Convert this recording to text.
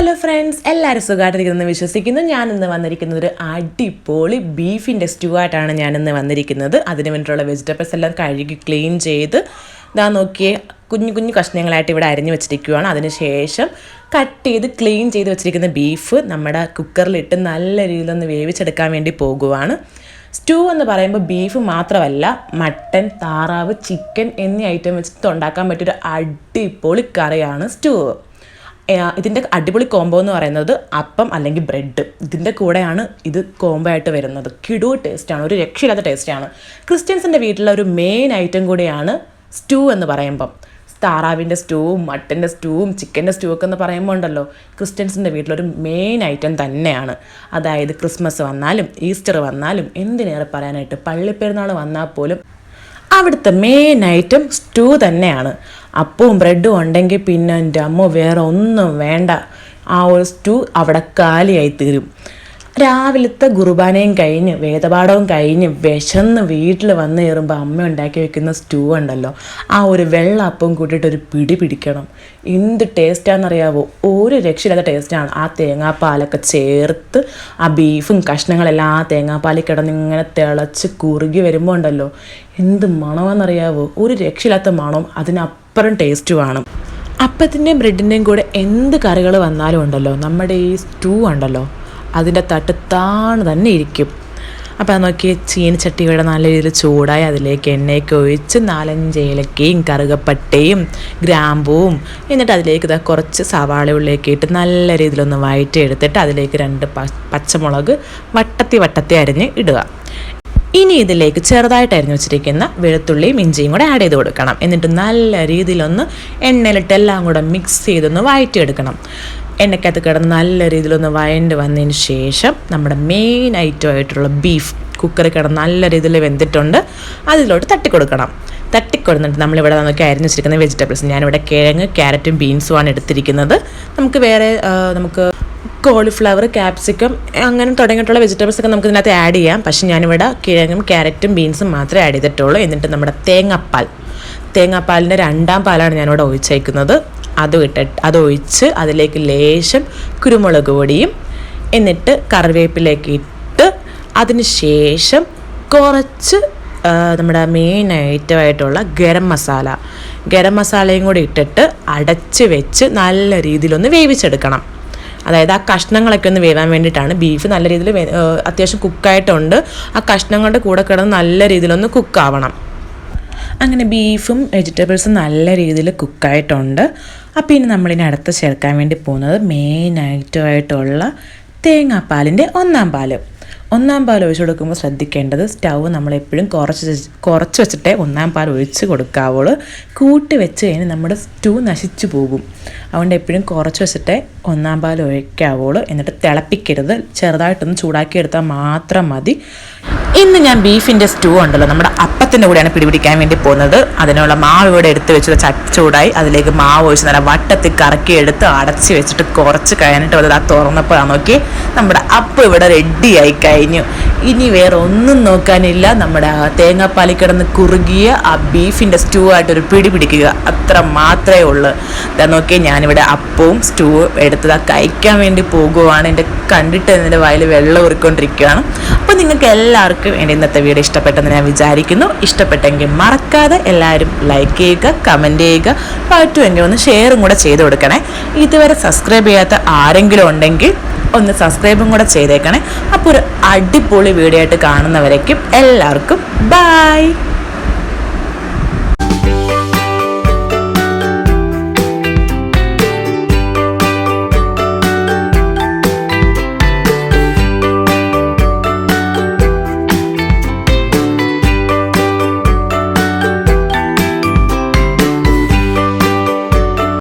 എല്ലാവരും സുഖമായിട്ടിരിക്കുന്നു വിശ്വസിക്കുന്നു. ഞാൻ ഇന്ന് വന്നിരിക്കുന്നത് ഒരു അടിപൊളി ബീഫിന്റെ സ്റ്റൂ ആയിട്ടാണ് ഞാൻ ഇന്ന് വന്നിരിക്കുന്നത്. അതിന് വേണ്ടിയിട്ടുള്ള വെജിറ്റബിൾസ് എല്ലാം കഴുകി ക്ലീൻ ചെയ്ത് ഇതാ നോക്കിയേ കുഞ്ഞു കുഞ്ഞു കഷ്ണങ്ങളായിട്ട് ഇവിടെ അരിഞ്ഞു വെച്ചിരിക്കുകയാണ് അതിനുശേഷം കട്ട് ചെയ്ത് ക്ലീൻ ചെയ്ത് വെച്ചിരിക്കുന്ന ബീഫ് നമ്മുടെ കുക്കറിലിട്ട് നല്ല രീതിയിലൊന്ന് വേവിച്ചെടുക്കാൻ വേണ്ടി പോകുവാണ്. സ്റ്റൂ എന്ന് പറയുമ്പോൾ ബീഫ് മാത്രമല്ല മട്ടൻ താറാവ് ചിക്കൻ എന്നീ ഐറ്റം വെച്ചിട്ട് ഉണ്ടാക്കാൻ പറ്റിയൊരു അടിപൊളി കറിയാണ് സ്റ്റൂ. ഇതിന്റെ അടിപൊളി കോംബോ എന്ന് പറയുന്നത് അപ്പം അല്ലെങ്കിൽ ബ്രെഡ് ഇതിന്റെ കൂടെയാണ് ഇത് കോംബോ ആയിട്ട് വരുന്നത്. കിടു ടേസ്റ്റാണ് ഒരു രക്ഷയില്ലാത്ത ടേസ്റ്റാണ് ക്രിസ്ത്യൻസിന്റെ വീട്ടിലെ ഒരു മെയിൻ ഐറ്റം കൂടിയാണ് സ്റ്റൂ എന്ന് പറയുമ്പം. താറാവിന്റെ സ്റ്റൂവും മട്ടന്റെ സ്റ്റൂവും ചിക്കന്റെ സ്റ്റൂ ഒക്കെ എന്ന് പറയുമ്പോൾ ഉണ്ടല്ലോ. ക്രിസ്ത്യൻസിന്റെ വീട്ടിലൊരു മെയിൻ ഐറ്റം തന്നെയാണ്. അതായത് ക്രിസ്മസ് വന്നാലും ഈസ്റ്റർ വന്നാലും എന്തിനേറെ പറയാനായിട്ട് പള്ളിപ്പെരുന്നാൾ വന്നാൽ പോലും അവിടുത്തെ മെയിൻ ഐറ്റം സ്റ്റൂ തന്നെയാണ്. അപ്പവും ബ്രെഡും ഉണ്ടെങ്കിൽ പിന്നെ എന്റെ അമ്മ വേറെ ഒന്നും വേണ്ട. ആ ഒരു സ്റ്റൂ അവിടെ കാലിയായി തീരും. രാവിലത്തെ കുർബാനയും കഴിഞ്ഞ് വേദപാഠവും കഴിഞ്ഞ് വിശന്ന് വീട്ടിൽ വന്ന് കയറുമ്പോൾ അമ്മ ഉണ്ടാക്കി വെക്കുന്ന സ്റ്റൂ ഉണ്ടല്ലോ ആ ഒരു വെള്ള അപ്പം കൂട്ടിയിട്ട് ഒരു പിടി പിടിക്കണം. എന്ത് ടേസ്റ്റാണെന്നറിയാവോ ഒരു രക്ഷയില്ലാത്ത ടേസ്റ്റാണ്. ആ തേങ്ങാപ്പാലൊക്കെ ചേർത്ത് ആ ബീഫും കഷ്ണങ്ങളെല്ലാം ആ തേങ്ങാപ്പാലിൽ കിടന്ന് ഇങ്ങനെ തിളച്ച് കുറുകി വരുമ്പോൾ ഉണ്ടല്ലോ എന്ത് മണമെന്നറിയാവോ? ഒരു രക്ഷയില്ലാത്ത മണം അതിനപ്പുറം ടേസ്റ്റുമാണ് അപ്പത്തിന്റെയും ബ്രെഡിന്റെയും കൂടെ എന്ത് കറികൾ വന്നാലും ഉണ്ടല്ലോ നമ്മുടെ ഈ സ്റ്റൂ ഉണ്ടല്ലോ അതിന്റെ തട്ട് തന്നെ ഇരിക്കും. അപ്പോൾ അത് നോക്കി ചീനച്ചട്ടിയുടെ നല്ല രീതിയിൽ ചൂടായി അതിലേക്ക് എണ്ണയൊക്കെ ഒഴിച്ച് നാലഞ്ച് ഏലക്കയും കറുകപ്പട്ടയും ഗ്രാമ്പൂവും എന്നിട്ട് അതിലേക്ക് ഇതാ കുറച്ച് സവാള ഉള്ളിലേക്ക് ഇട്ട് നല്ല രീതിയിലൊന്ന് വഴറ്റി എടുത്തിട്ട് അതിലേക്ക് രണ്ട് പച്ചമുളക് വട്ടത്തി വട്ടത്തി അരിഞ്ഞ് ഇടുക. ഇനി ഇതിലേക്ക് ചെറുതായിട്ട് അരിഞ്ഞു വെച്ചിരിക്കുന്ന വെളുത്തുള്ളിയും ഇഞ്ചിയും കൂടെ ആഡ് ചെയ്ത് കൊടുക്കണം. എന്നിട്ട് നല്ല രീതിയിലൊന്ന് എണ്ണയിലിട്ട് എല്ലാം കൂടെ മിക്സ് ചെയ്തൊന്ന് വഴറ്റിയെടുക്കണം എണ്ണയ്ക്കകത്ത് കിടന്ന് നല്ല രീതിയിലൊന്ന് വഴണ്ട് വന്നതിന് ശേഷം നമ്മുടെ മെയിൻ ഐറ്റം ആയിട്ടുള്ള ബീഫ് കുക്കറിൽ കിടന്ന് നല്ല രീതിയിൽ വെന്തിട്ടുണ്ട്. അതിലോട്ട് തട്ടിക്കൊടുക്കണം. തട്ടിക്കൊടുന്നിട്ട് നമ്മളിവിടെ നമുക്ക് അരിഞ്ഞു വെച്ചിരിക്കുന്ന വെജിറ്റബിൾസ് ഞാനിവിടെ കിഴങ്ങ് ക്യാരറ്റും ബീൻസുമാണ് എടുത്തിരിക്കുന്നത്. നമുക്ക് വേറെ നമുക്ക് കോളിഫ്ലവർ ക്യാപ്സിക്കം അങ്ങനെ തുടങ്ങിയിട്ടുള്ള വെജിറ്റബിൾസ് ഒക്കെ നമുക്ക് ഇതിനകത്ത് ആഡ് ചെയ്യാം. പക്ഷെ ഞാനിവിടെ കിഴങ്ങും ക്യാരറ്റും ബീൻസും മാത്രമേ ആഡ് ചെയ്തിട്ടുള്ളൂ. എന്നിട്ട് നമ്മുടെ തേങ്ങാപ്പാൽ. തേങ്ങാപ്പാലിന്റെ രണ്ടാം പാലാണ് ഞാനിവിടെ ഒഴിച്ചേക്കുന്നത്. അത് ഇട്ടിട്ട് അതൊഴിച്ച് അതിലേക്ക് ലേശം കുരുമുളക് പൊടിയും എന്നിട്ട് കറിവേപ്പിലേക്ക് ഇട്ട് അതിന് ശേഷം കുറച്ച് നമ്മുടെ മെയിൻ ഐറ്റമായിട്ടുള്ള ഗരം മസാല. ഗരം മസാലയും കൂടി ഇട്ടിട്ട് അടച്ച് വെച്ച് നല്ല രീതിയിലൊന്ന് വേവിച്ചെടുക്കണം. അതായത് ആ കഷ്ണങ്ങളൊക്കെ ഒന്ന് വേവാൻ വേണ്ടിയിട്ടാണ് ബീഫ് നല്ല രീതിയിൽ അത്യാവശ്യം കുക്കായിട്ടുണ്ട് ആ കഷ്ണങ്ങളുടെ കൂടെ കിടന്ന് നല്ല രീതിയിലൊന്ന് കുക്കാവണം അങ്ങനെ ബീഫും വെജിറ്റബിൾസും നല്ല രീതിയിൽ കുക്കായിട്ടുണ്ട്. അപ്പോൾ ഇനി നമ്മളിനി അടുത്ത് ചേർക്കാൻ വേണ്ടി പോകുന്നത് മെയിൻ ഐറ്റമായിട്ടുള്ള തേങ്ങാപ്പാലിന്റെ ഒന്നാം പാൽ. ഒന്നാം പാൽ ഒഴിച്ചു കൊടുക്കുമ്പോൾ ശ്രദ്ധിക്കേണ്ടത് സ്റ്റൗ നമ്മളെപ്പോഴും കുറച്ച് കുറച്ച് വെച്ചിട്ടേ ഒന്നാം പാൽ ഒഴിച്ച് കൊടുക്കാവുള്ളൂ. കൂട്ടി വെച്ച് കഴിഞ്ഞാൽ നമ്മുടെ സ്റ്റൂ നശിച്ചു പോകും. അതുകൊണ്ട് എപ്പോഴും കുറച്ച് വെച്ചിട്ടേ ഒന്നാം പാൽ ഒഴിക്കാവുള്ളൂ. എന്നിട്ട് തിളപ്പിക്കരുത്. ചെറുതായിട്ടൊന്ന് ചൂടാക്കി എടുത്താൽ മാത്രം മതി. ഇന്ന് ഞാൻ ബീഫിന്റെ സ്റ്റൂ ഉണ്ടല്ലോ നമ്മുടെ അപ്പത്തിന്റെ കൂടെയാണ് പിടിപിടിക്കാൻ വേണ്ടി പോകുന്നത്. അതിനുള്ള മാവ് ഇവിടെ എടുത്ത് വെച്ചത് ചൂടായി. അതിലേക്ക് മാവ് ഒഴിച്ച് നല്ല വട്ടത്തിൽ കറക്കി എടുത്ത് അടച്ച് വെച്ചിട്ട് കുറച്ച് കഴിഞ്ഞിട്ട് അത് ആ തുറന്നപ്പോൾ നോക്കി നമ്മുടെ അപ്പം ഇവിടെ റെഡിയായി കഴിഞ്ഞു. ഇനി വേറെ ഒന്നും നോക്കാനില്ല. നമ്മുടെ തേങ്ങാപ്പാലി കിടന്ന് കുറുകിയ ആ ബീഫിന്റെ സ്റ്റൂ ആയിട്ട് ഒരു പിടി പിടിക്കുക അത്ര മാത്രമേ ഉള്ളൂ. ഇതാ നോക്കി ഞാനിവിടെ അപ്പവും സ്റ്റൂ എടുത്തത് ആ കഴിക്കാൻ വേണ്ടി പോകുവാണ്. എന്റെ കണ്ടിട്ട് എന്റെ വായിൽ വെള്ളം ഉറിക്കൊണ്ടിരിക്കുകയാണ് അപ്പോൾ നിങ്ങൾക്ക് എല്ലാവർക്കും എന്റെ ഇന്നത്തെ വീഡിയോ ഇഷ്ടപ്പെട്ടെന്ന് ഞാൻ വിചാരിക്കുന്നു. ഇഷ്ടപ്പെട്ടെങ്കിൽ മറക്കാതെ എല്ലാവരും ലൈക്ക് ചെയ്യുക കമന്റ് ചെയ്യുക. പറ്റുമെങ്കിൽ ഒന്ന് ഷെയറും കൂടെ ചെയ്ത് കൊടുക്കണേ. ഇതുവരെ സബ്സ്ക്രൈബ് ചെയ്യാത്ത ആരെങ്കിലും ഉണ്ടെങ്കിൽ ഒന്ന് സബ്സ്ക്രൈബും കൂടെ ചെയ്തേക്കണേ. അപ്പോൾ ഒരു അടിപൊളി വീഡിയോ ആയിട്ട് കാണുന്നവരേക്കും എല്ലാവർക്കും ബൈ